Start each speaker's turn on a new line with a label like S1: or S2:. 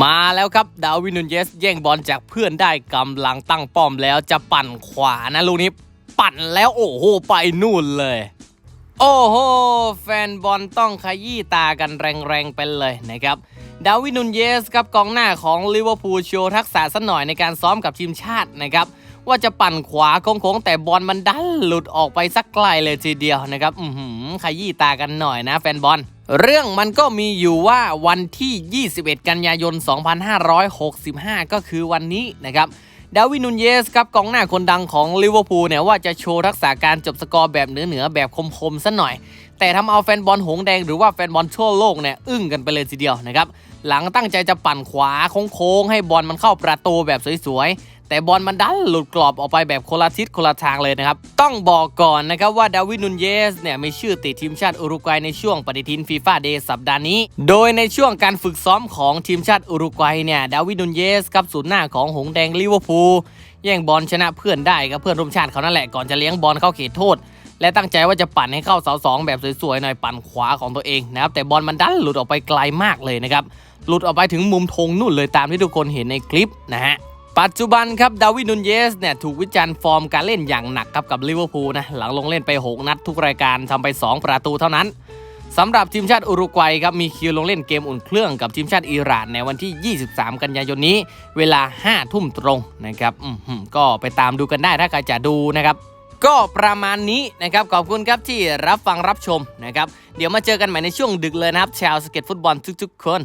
S1: มาแล้วครับดาวินนูนเยสแย่งบอลจากเพื่อนได้กำลังตั้งป้อมแล้วจะปั่นขวานะลูกนี้ ปั่นแล้วโอ้โหไปนู่นเลย โอ้โหแฟนบอลต้องขยี้ตากันแรงๆไปเลยนะครับดาวินนูนเยสครับกองหน้าของลิเวอร์พูลโชว์ทักษะสักหน่อยในการซ้อมกับทีมชาตินะครับว่าจะปั่นขวาโค้งๆแต่บอลมันดันหลุดออกไปสักไกลเลยทีเดียวนะครับอือหือขยี้ตากันหน่อยนะแฟนบอล เรื่องมันก็มีอยู่ว่าวันที่ 21 กันยายน 2565 ก็คือวันนี้นะครับดาวินนูนเยสครับกองหน้าคนดังของลิเวอร์พูลเนี่ยว่าจะโชว์ทักษะการจบสกอร์แบบเหนือๆแบบคมๆซะหน่อย แต่ทำเอาแฟนบอลหงแดงหรือว่าแฟนบอลทั่วโลกเนี่ยอึ้งกันไปเลยทีเดียวนะครับหลังตั้งใจจะปั่นขวาโค้งๆให้บอลมันเข้าประตูแบบสวยๆ แต่บอลมันดันหลุดกรอบออกไปแบบคนละทิศคนละทางเลยนะครับ ต้องบอกก่อนนะครับว่าดาวินนูนเยสเนี่ยมีชื่อติดทีมชาติอุรุกวัยในช่วงปฏิทินฟีฟ่าเดย์สัปดาห์นี้ โดยในช่วงการฝึกซ้อมของทีมชาติอุรุกวัยเนี่ยดาวินนูนเยสครับศูนย์หน้าของหงส์แดงลิเวอร์พูลแย่งบอลชนะเพื่อนได้กับเพื่อนร่วมชาติเขานั่นแหละก่อนจะเลี้ยงบอลเข้าเขตโทษและตั้งใจว่าจะปั่นให้เข้าเสาสองแบบสวยๆหน่อยปั่นขวาของตัวเองนะครับแต่บอลมันดันหลุดออกไปไกลมากเลยนะครับหลุดออกไปถึงมุมธงนู่นเลยตามที่ทุกคนเห็นในคลิปนะฮะ ปัจจุบันครับดาวินนูนเยสเนี่ยถูกวิจารณ์ฟอร์มการเล่นอย่างหนักครับกับลิเวอร์พูลนะหลังลงเล่นไป 6 นัดทุกรายการทำไป 2 ประตูเท่านั้นสำหรับทีมชาติอุรุกวัยครับมีคิวลงเล่นเกมอุ่นเครื่องกับทีมชาติอิหร่านในวันที่ 23 กันยายนนี้ เวลา 5 ทุ่มตรงนะครับก็ไปตามดูกันได้ถ้าใครจะดูนะครับ ก็ประมาณนี้นะครับขอบคุณครับที่รับฟังรับชมนะครับเดี๋ยวมาเจอกันใหม่ในช่วงดึกเลยนะครับชาวสเก็ตฟุตบอลทุกๆคน